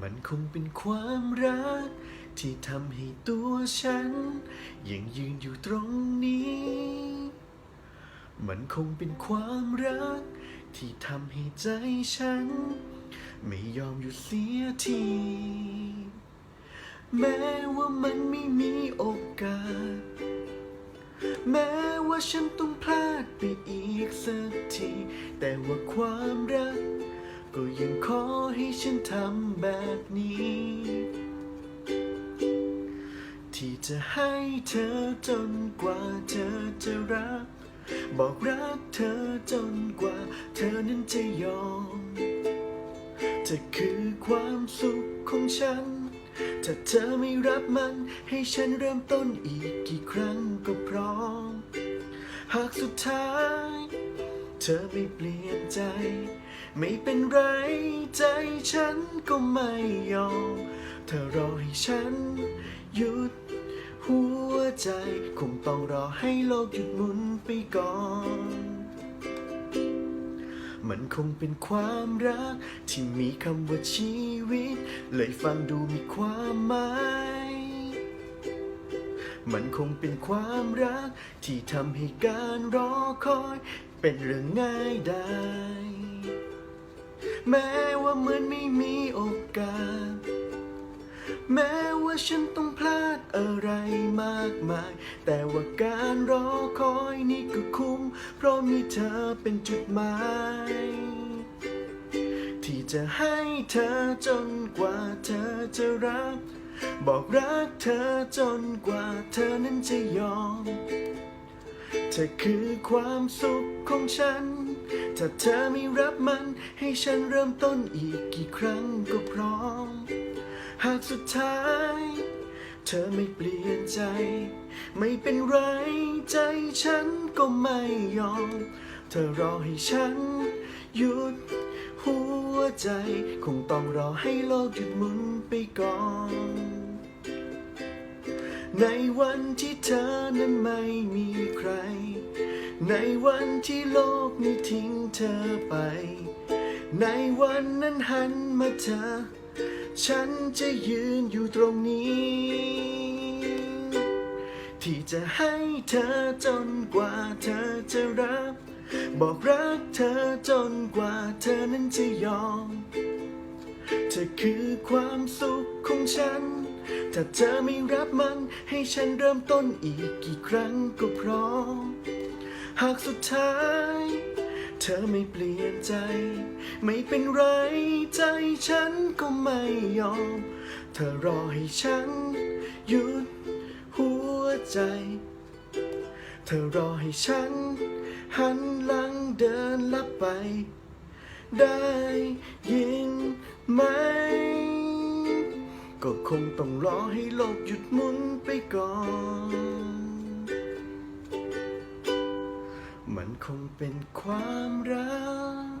มันคงเป็นความรัก ที่ทำให้ตัวฉัน ยังยืนอยู่ตรงนี้ มันคงเป็นความรัก ที่ทำให้ใจฉัน ไม่ยอมหยุดเสียที แม้ว่ามันไม่มีโอกาส แม้ว่าฉันต้องพลาดไปอีกสักที แต่ว่าความรัก ก็ยังขอให้ฉันทำแบบนี้ ที่จะให้เธอจนกว่าเธอจะรัก บอกรักเธอจนกว่าเธอนั้นจะยอมเธอคือความสุขของฉัน ถ้าเธอไม่รับมันให้ฉันเริ่มต้นอีกกี่ครั้งก็พร้อม หากสุดท้าย เธอไม่เปลี่ยนใจ ไม่เป็นไรใจฉันก็ไม่ยอม เธอรอให้ฉันหยุดหัวใจ คงต้องรอให้โลกหยุดหมุนไปก่อน มันคงเป็นความรัก ที่มีคำว่าชีวิต เลยฟังดูมีความหมายมันคงเป็นความรัก ที่ทำให้การรอคอย เป็นเรื่องง่ายได้ แม้ว่าเหมือนไม่มีโอกาส แม้ว่าฉันต้องพลาดอะไรมากมาย แต่ว่าการรอคอยนี่ก็คุ้ม เพราะมีเธอเป็นจุดหมาย ที่จะให้เธอจนกว่าเธอจะรัก บอกรักเธอจนกว่าเธอนั้นจะยอม เธอคือความสุขของฉัน ถ้าเธอไม่รับมันให้ฉันเริ่มต้นอีกกี่ครั้งก็พร้อม หากสุดท้าย เธอไม่เปลี่ยนใจ ไม่เป็นไรใจฉันก็ไม่ยอม เธอรอให้ฉันหยุดหัวใจ คงต้องรอให้โลกหยุดหมุนไปก่อนในวันที่เธอนั้นไม่มีใคร ในวันที่โลกนี้ทิ้งเธอไป ในวันนั้นหันมาเธอ ฉันจะยืนอยู่ตรงนี้ ที่จะให้เธอจนกว่าเธอจะรับ บอกรักเธอจนกว่าเธอนั้นจะยอม เธอคือความสุขของฉัน ถ้าเธอไม่รับมันให้ฉันเริ่มต้นอีกกี่ครั้งก็พร้อม หากสุดท้าย เธอไม่เปลี่ยนใจ ไม่เป็นไรใจฉันก็ไม่ยอม เธอรอให้ฉัน หยุดหัวใจ เธอรอให้ฉัน หันหลังเดินลับไป ได้ยินไหมก็คงต้องรอให้โลกหยุดหมุนไปก่อน มันคงเป็นความรัก